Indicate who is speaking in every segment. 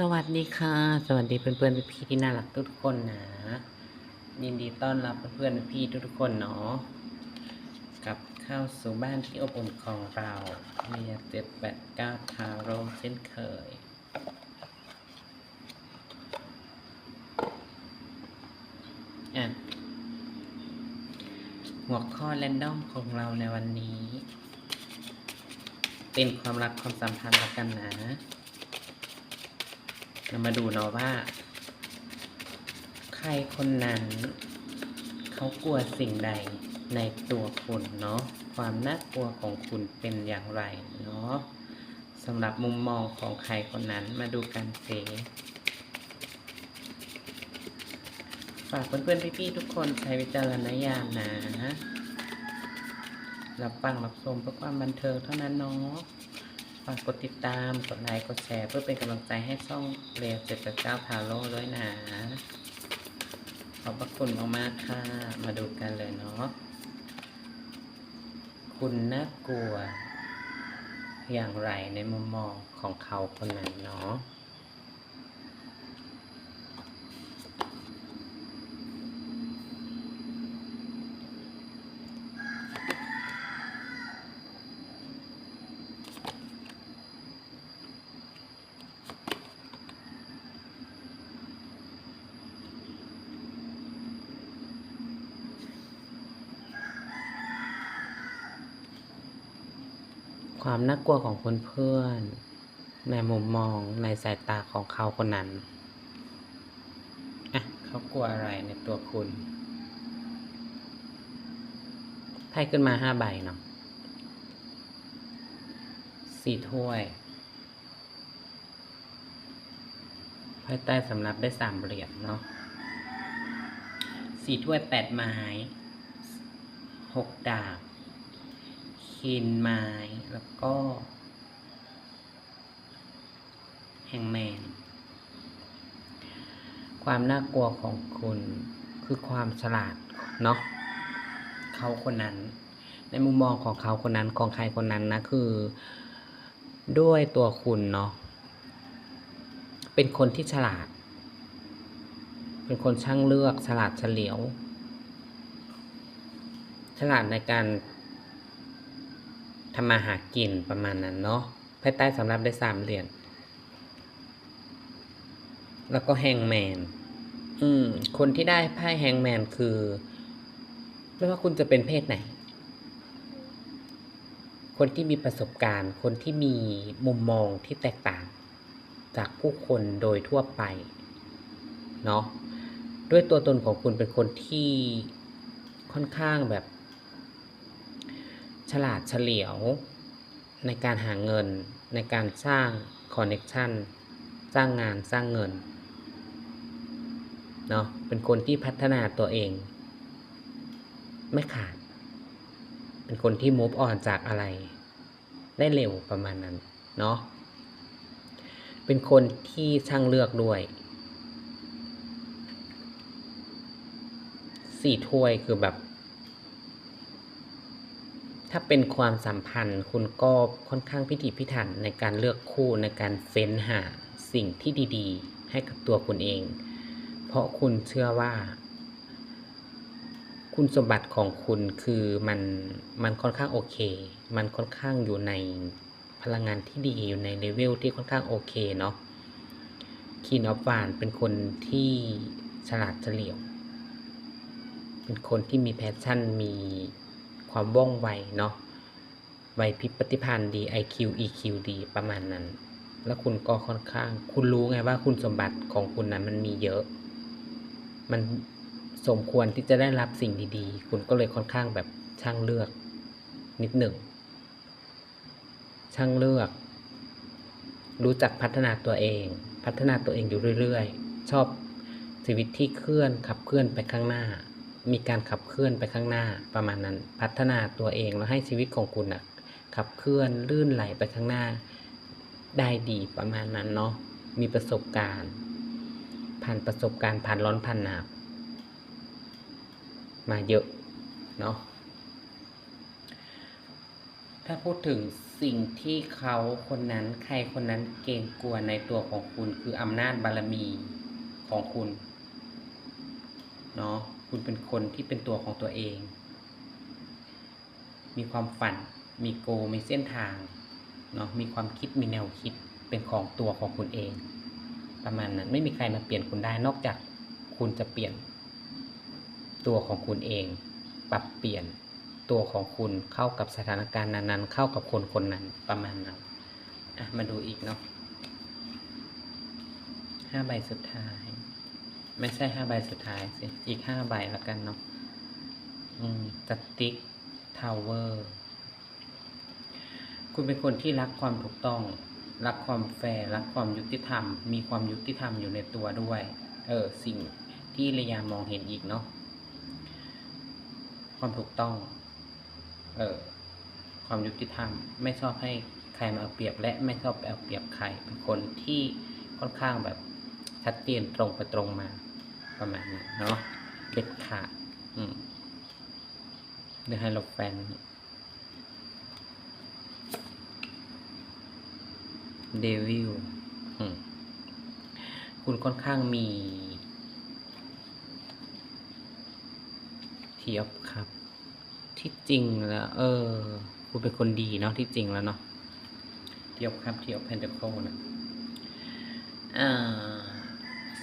Speaker 1: สวัสดีค่ะ สวัสดีเพื่อนๆพี่ที่น่ารักทุกคนนะยินดีต้อนรับเพื่อนๆพี่ทุกคนเนาะกลับเข้าสู่บ้านที่อบอุ่นของเราเมียเจ็ดแปดเก้าทาโร่เช่นเคยอะหัวข้อแรนดอมของเราในวันนี้ เป็นความรักความสัมพันธ์ละกันนะ เรามาดูเนาะว่า ใครคนนั้น เขากลัวสิ่งใดในตัวคุณเนาะความน่ากลัวของคุณเป็นอย่างไรเนาะสำหรับมุมมองของใครคนนั้นมาดูกันเสฝากเพื่อนๆพี่ๆทุกคนใช้วิจารณญาณนะรับฟังรับชมเพื่อความบันเทิงเท่านั้นเนาะ ฝากกดติดตาม กดไลค์ กดแชร์ เพื่อเป็นกำลังใจให้ช่องเรียวเจ็ดแปดเก้าพาโลด้วยนะ ขอบพระคุณมากๆค่ะ มาดูกันเลยเนาะ คุณน่ากลัว อย่างไรในมุมมองของเขาคนนั้นเนาะ ความน่ากลัวของคนเพื่อนๆในมุมมองในสายตาของเขาคนนั้น อะ เขากลัวอะไรในตัวคุณไพ่ขึ้นมาห้าใบเนาะสี่ถ้วยไพ่ใต้สำรับได้สามเหรียญเนาะสี่ถ้วยแปดไม้หกดาบ คีนไม้แล้วก็ แฮงแมน ความน่ากลัวของคุณคือความฉลาดเนาะเขาคนนั้น ในมุมมองของเขาคนนั้นของใครคนนั้นนะคือด้วยตัวคุณเนาะเป็นคนที่ฉลาด เป็นคนช่างเลือกฉลาดเฉลียว ฉลาดในการ ทำมาหากินประมาณนั้นเนาะไพ่ใต้สำหรับได้สามเหรียญแล้วก็แฮงแมนอืม คนที่ได้ไพ่แฮงแมนคือ ไม่ว่าคุณจะเป็นเพศไหน คนที่มีประสบการณ์ คนที่มีมุมมองที่แตกต่าง จากผู้คนโดยทั่วไป เนาะ ด้วยตัวตนของคุณเป็นคนที่ค่อนข้างแบบ ฉลาดเฉลียว ในการหาเงิน ในการสร้างคอนเน็ชันสร้างงานสร้างเงินเนาะเป็นคนที่พัฒนาตัวเอง ไม่ขาด เป็นคนที่มูฟออนจากอะไร ได้เร็วประมาณนั้นเนาะเป็นคนที่ช่างเลือกด้วยสี่ถ้วยคือแบบ ถ้าเป็นความสัมพันธ์ คุณก็ค่อนข้างพิถีพิถันในการเลือกคู่ในการเฟ้นหาสิ่งที่ดีๆ ให้กับตัวคุณเอง เพราะคุณเชื่อว่า คุณสมบัติของคุณคือมันมันค่อนข้างโอเค มันค่อนข้างอยู่ในพลังงานที่ดีอยู่ในเลเวลที่ค่อนข้างโอเคเนาะคีนออฟวานเป็นคนที่ฉลาดเฉลียว เป็นคนที่มีแพชชั่นมี ความว่องไวเนาะไวพริบปฏิพันธ์ดี IQ EQ ดีประมาณนั้น แล้วคุณก็ค่อนข้าง คุณรู้ไงว่าคุณสมบัติของคุณนั้นมันมีเยอะ มันสมควรที่จะได้รับสิ่งดีๆ คุณก็เลยค่อนข้างแบบช่างเลือก นิดหนึ่ง ช่างเลือก รู้จักพัฒนาตัวเอง พัฒนาตัวเองอยู่เรื่อยๆ ชอบชีวิตที่เคลื่อนขับเคลื่อนไปข้างหน้า มีการขับเคลื่อนไปข้างหน้าประมาณนั้น พัฒนาตัวเองแล้วให้ชีวิตของคุณอะขับเคลื่อนลื่นไหลไปข้างหน้า ได้ดีประมาณนั้นเนาะมีประสบการณ์ ผ่านประสบการณ์ผ่านร้อนผ่านหนาวมาเยอะเนาะถ้าพูดถึงสิ่งที่เขาคนนั้นใครคนนั้นเกรงกลัวในตัวของคุณคืออำนาจบารมีของคุณเนาะ คุณเป็นคนที่เป็นตัวของตัวเอง มีความฝัน มีโก มีเส้นทาง เนาะ มีความคิด มีแนวคิด เป็นของตัวของคุณเอง ประมาณนั้น ไม่มีใครมาเปลี่ยนคุณได้ นอกจากคุณจะเปลี่ยน ตัวของคุณเอง ปรับเปลี่ยนตัวของคุณเข้ากับสถานการณ์นั้นๆ เข้ากับคนคนนั้น ประมาณนั้น อะ มาดูอีกเนาะห้าใบสุดท้าย ไม่ใช่ห้าใบสุดท้ายสิ อีกห้าใบแล้วกันเนาะอืมสติ๊กทาวเวอร์คุณเป็นคนที่รักความถูกต้อง รักความแฟร์ รักความยุติธรรม มีความยุติธรรมอยู่ในตัวด้วย เออ สิ่งที่ระยามองเห็นอีกเนาะ ความถูกต้อง เออ ความยุติธรรม ไม่ชอบให้ใครมาเอาเปรียบ และไม่ชอบเอาเปรียบใคร เป็นคนที่ค่อนข้างแบบชัดเจนตรงไปตรงมา ประมาณนั้เนาะเด็ดขาดอืมเดี๋ยวให้เราแฟนเดวิลคุณค่อนข้างมีเทียบครับ ที่จริงแล้วเออ คุณเป็นคนดีเนาะที่จริงแล้วเนาะเทียบครับเทียบเพนเทโคนะอ่า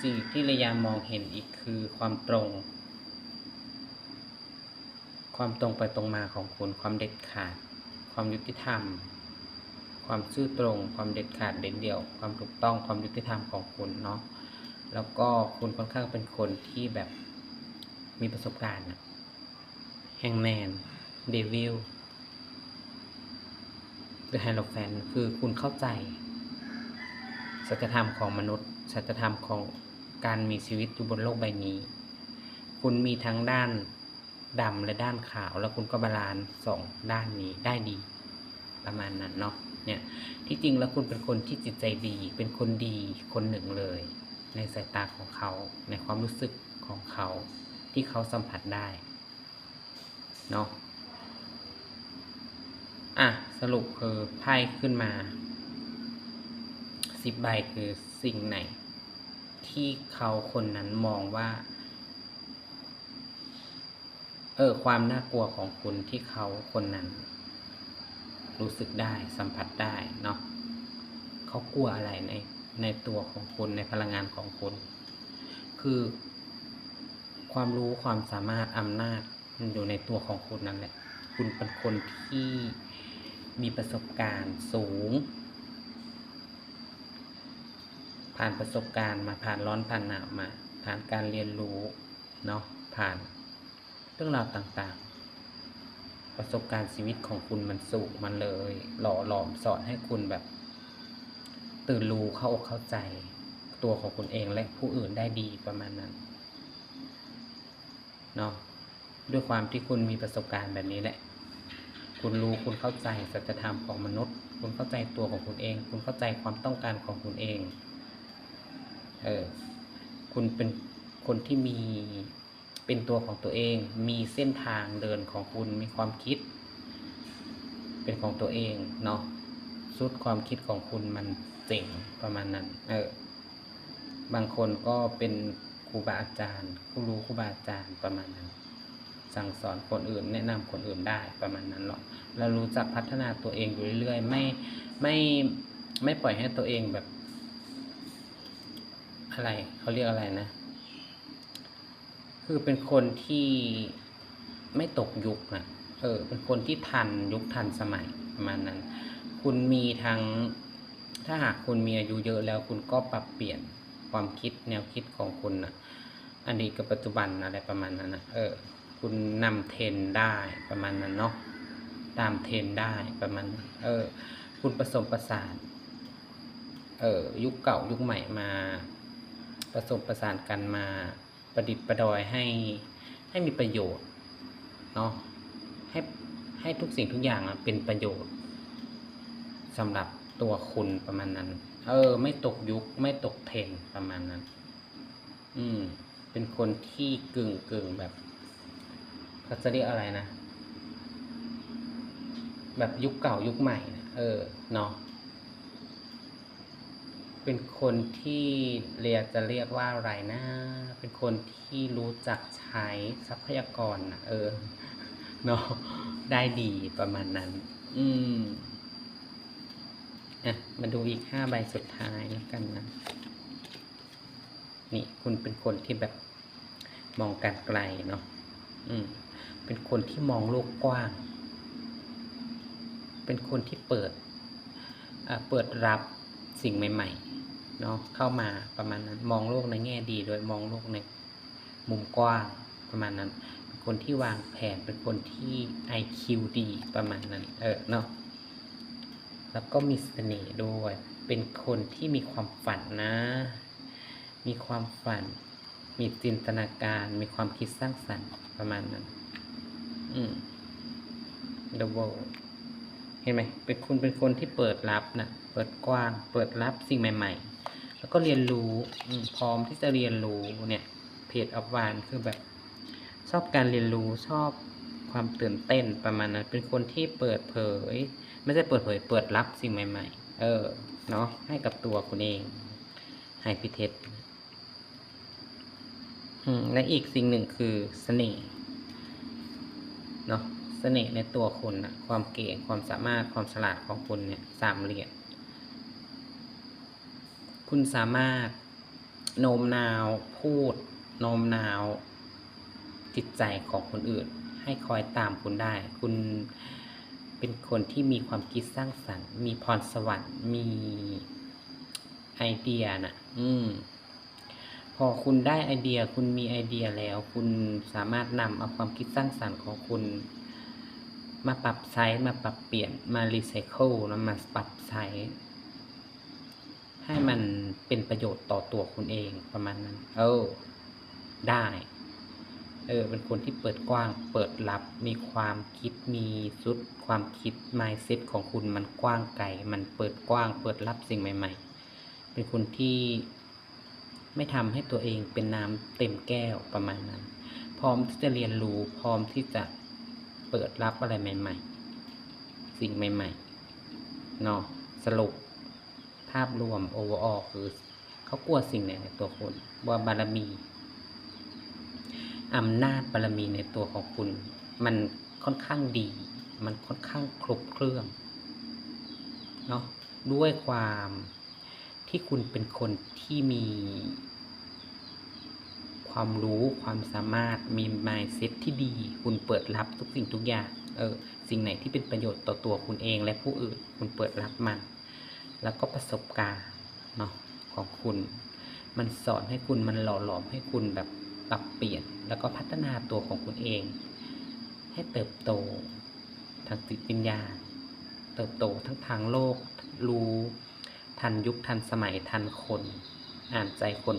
Speaker 1: สิ่งที่ระยามองเห็นอีกคือความตรง ความตรงไปตรงมาของคุณ ความเด็ดขาด ความยุติธรรม ความซื่อตรง ความเด็ดขาดเด่นเดี่ยว ความถูกต้อง ความยุติธรรมของคุณเนาะ แล้วก็คุณค่อนข้างเป็นคนที่แบบมีประสบการณ์อะแฮงแมน เดวิลหรือไฮโลแฟนคือคุณเข้าใจสัจธรรมของมนุษย์สัจธรรมของ การมีชีวิตอยู่บนโลกใบนี้ คุณมีทั้งด้านดำและด้านขาว แล้วคุณก็บาลานซ์สองด้านนี้ได้ดี ประมาณนั้นเนาะเนี่ยที่จริงแล้วคุณเป็นคนที่จิตใจดี เป็นคนดีคนหนึ่งเลย ในสายตาของเขา ในความรู้สึกของเขาที่เขาสัมผัสได้เนาะอะสรุปคือไพ่ขึ้นมาสิบใบคือสิ่งไหน ที่เขาคนนั้นมองว่า เออ ความน่ากลัวของคุณที่เขาคนนั้น รู้สึกได้สัมผัสได้เนาะเขากลัวอะไรในในตัวของคุณในพลังงานของคุณ คือ ความรู้ความสามารถอำนาจมันอยู่ในตัวของคุณนั่นแหละ คุณเป็นคนที่มีประสบการณ์สูง ผ่านประสบการณ์มาผ่านร้อนผ่านหนาวมา ผ่านการเรียนรู้เนาะผ่านเรื่องราวต่างๆ ประสบการณ์ชีวิตของคุณมันสูงมันเลย หล่อหลอมสอนให้คุณแบบ ตื่นรู้เข้าอกเข้าใจ ตัวของคุณเองและผู้อื่นได้ดีประมาณนั้นเนาะด้วยความที่คุณมีประสบการณ์แบบนี้แหละ คุณรู้คุณเข้าใจสัจธรรมของมนุษย์ คุณเข้าใจตัวของคุณเอง คุณเข้าใจความต้องการของคุณเอง เออ คุณเป็นคนที่มีเป็นตัวของตัวเอง มีเส้นทางเดินของคุณมีความคิด เป็นของตัวเองเนาะสุดความคิดของคุณมันเจ๋งประมาณนั้น เออ บางคนก็เป็นครูบาอาจารย์ผู้รู้ครูบาอาจารย์ประมาณนั้น สั่งสอนคนอื่น แนะนำคนอื่นได้ประมาณนั้นหรอกเรารู้จักพัฒนาตัวเองอยู่เรื่อยๆไม่ไม่ไม่ปล่อยให้ตัวเองแบบ อะไรเขาเรียกอะไรนะ คือเป็นคนที่ไม่ตกยุคนะเออ เป็นคนที่ทันยุคทันสมัยประมาณนั้น คุณมีทั้งถ้าหากคุณมีอายุเยอะแล้วคุณก็ปรับเปลี่ยนความคิดแนวคิดของคุณนะอดีตกับปัจจุบันอะไรประมาณนั้นนะเออ คุณนำเทรนได้ประมาณนั้นเนาะตามเทรนได้ประมาณเออ คุณผสมประสานเออยุคเก่ายุคใหม่มา ผสมประสานกันมาประดิษฐ์ประดอยให้ให้มีประโยชน์เนาะให้ให้ทุกสิ่งทุกอย่างเป็นประโยชน์สำหรับตัวคุณประมาณนั้น เออ ไม่ตกยุคไม่ตกเทรนประมาณนั้น อืม เป็นคนที่กึ่งกึ่งแบบเขาจะเรียกอะไรนะ แบบยุคเก่ายุคใหม่นะเออเนาะ เป็นคนที่เรียกจะเรียกว่าอะไรนะ เป็นคนที่รู้จักใช้ทรัพยากรนะเออเนาะได้ดีประมาณนั้น อืมอะมาดูอีกห้าใบสุดท้ายแล้วกันนะ นี่คุณเป็นคนที่แบบมองการไกลเนาะอืม เป็นคนที่มองโลกกว้าง เป็นคนที่เปิดอ่าเปิดรับสิ่งใหม่ ๆ เนาะเข้ามาประมาณนั้น มองโลกในแง่ดีโดยมองโลกในมุมกว้างประมาณนั้น เป็นคนที่วางแผนเป็นคนที่ IQ ดีประมาณนั้น เออเนาะแล้วก็มีเสน่ห์ด้วย เป็นคนที่มีความฝันนะ มีความฝัน มีจินตนาการ มีความคิดสร้างสรรค์ประมาณนั้น อืม The world เห็นไหมเป็นคุณเป็นคนที่เปิดรับนะ เปิดกว้าง เปิดรับสิ่งใหม่ ๆ แล้วก็เรียนรู้พร้อมที่จะเรียนรู้เนี่ยเพจอัพวานคือแบบชอบการเรียนรู้ชอบความตื่นเต้นประมาณนั้น เป็นคนที่เปิดเผย ไม่ใช่เปิดเผย เปิดรับสิ่งใหม่ ๆ เออเนาะให้กับตัวคุณเองให้พิเทศและอีกสิ่งหนึ่งคือเสน่ห์เนาะเสน่ห์ในตัวคุณนะความเก่งความสามารถความฉลาดของคุณเนี่ยสามเหรียญ คุณสามารถโน้มน้าวพูดโน้มน้าวจิตใจของคนอื่น ให้คอยตามคุณได้ คุณเป็นคนที่มีความคิดสร้างสรรค์ มีพรสวรรค์ มีไอเดียนะอืม พอคุณได้ไอเดีย คุณมีไอเดียแล้ว คุณสามารถนำเอาความคิดสร้างสรรค์ของคุณ มาปรับใช้ มาปรับเปลี่ยน มารีไซเคิลแล้วมาปรับใช้ ให้มันเป็นประโยชน์ต่อตัวคุณเองประมาณนั้น เออ ได้ เออ เป็นคนที่เปิดกว้าง เปิดรับมีความคิดมีสุด ความคิด mindset ของคุณมันกว้างไกลมันเปิดกว้าง เปิดรับสิ่งใหม่ ๆ เป็นคนที่ไม่ทำให้ตัวเองเป็นน้ำเต็มแก้วประมาณนั้น พร้อมที่จะเรียนรู้ พร้อมที่จะเปิดรับอะไรใหม่ ๆ สิ่งใหม่ๆเนาะสรุป ภาพรวม overall คือเขากลัวสิ่งไหนในตัวคุณว่าบารมีอำนาจบารมีในตัวของคุณ มันค่อนข้างดี มันค่อนข้างครบเครื่องเนาะด้วยความที่คุณเป็นคนที่มีความรู้ความสามารถมี mindset ที่ดี คุณเปิดรับทุกสิ่งทุกอย่าง เออ สิ่งไหนที่เป็นประโยชน์ต่อตัวคุณเองและผู้อื่น คุณเปิดรับมัน แล้วก็ประสบการณ์เนาะของคุณ มันสอนให้คุณมันหล่อหลอมให้คุณแบบปรับเปลี่ยน แล้วก็พัฒนาตัวของคุณเอง ให้เติบโตทางจิตวิญญาณ เติบโตทั้งทางโลกรู้ทันยุคทันสมัยทันคน อ่านใจคน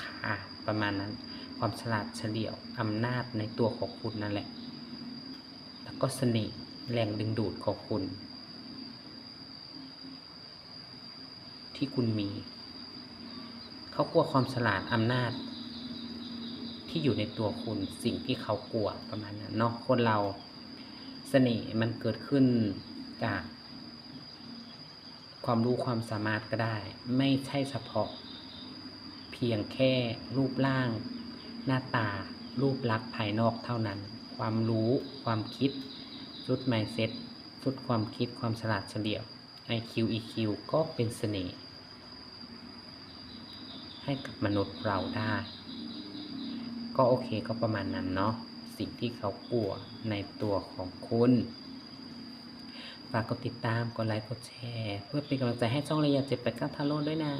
Speaker 1: ขาดประมาณนั้น ความฉลาดเฉลียวอำนาจในตัวของคุณนั่นแหละ แล้วก็เสน่ห์แรงดึงดูดของคุณ ที่คุณมี เขากลัวความฉลาดอำนาจ ที่อยู่ในตัวคุณสิ่งที่เขากลัวประมาณนั้นเนาะคนเราเสน่ห์มันเกิดขึ้นจาก ความรู้ความสามารถก็ได้ ไม่ใช่เฉพาะ เพียงแค่รูปร่าง หน้าตา รูปลักษณ์ภายนอกเท่านั้น ความรู้ความคิดสุด mindset สุดความคิดความฉลาดเฉลียว IQ EQ ก็เป็นเสน่ห์ ให้กับมนุษย์เราได้ ก็โอเคก็ประมาณนั้นเนาะสิ่งที่เขากลัวในตัวของคุณ ฝากกดติดตาม กดไลค์ กดแชร์ เพื่อเป็นกำลังใจให้ช่องระยะเจ็ดแปดเก้าทาโร่ด้วยนะ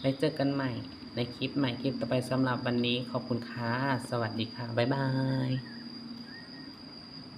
Speaker 1: ไว้เจอกันใหม่ ในคลิปใหม่คลิปต่อไปสำหรับวันนี้ขอบคุณค่ะ สวัสดีค่ะ บ๊ายบาย